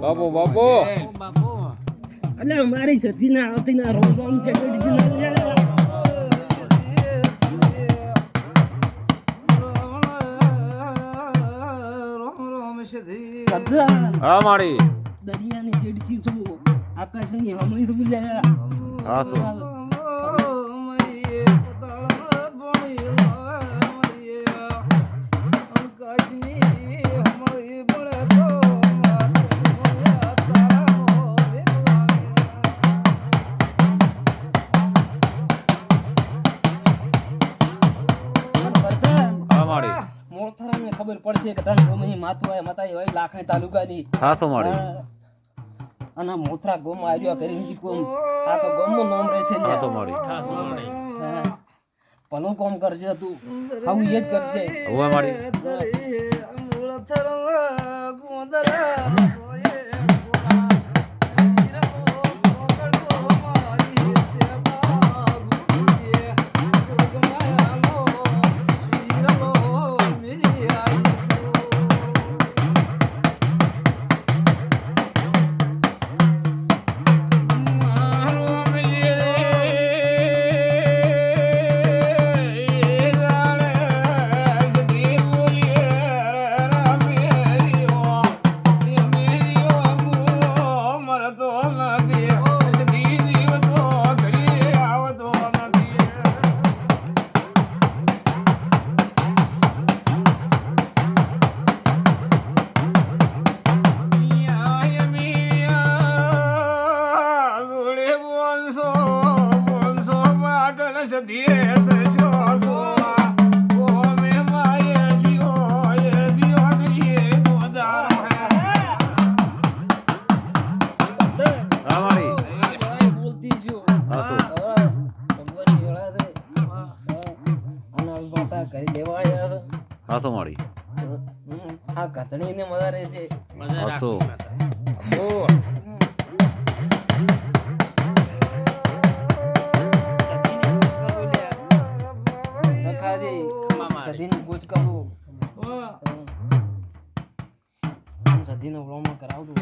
બાપુ બાપુ. અલે મારી સતી ના આવતી ના રોમ રોમ છે હા મારી દરિયાની કેડથી શું આકાશની હમણી શું લે હા શું? ખબર પડશે કે ત્રણ ગોમની માતું હોય માતા હોય લાખણી તાલુકાની. હા તો મારી અને મોથરા ગોમ આવ્યો કરી ગોમ આ તો ગોમનું નામ રહેશે હા. શું મારી. હા. ભલું કોમ કરશે તું. હું એ જ કરશે. હવે મારી. અને આવી વાતા કરી દેવા આવ્યા છે. હા. મારી. આ આ કથણીને મજા રહેશે. મજા સધીનું કરું કરવું. સધીનો વ્રોમ કરાવતું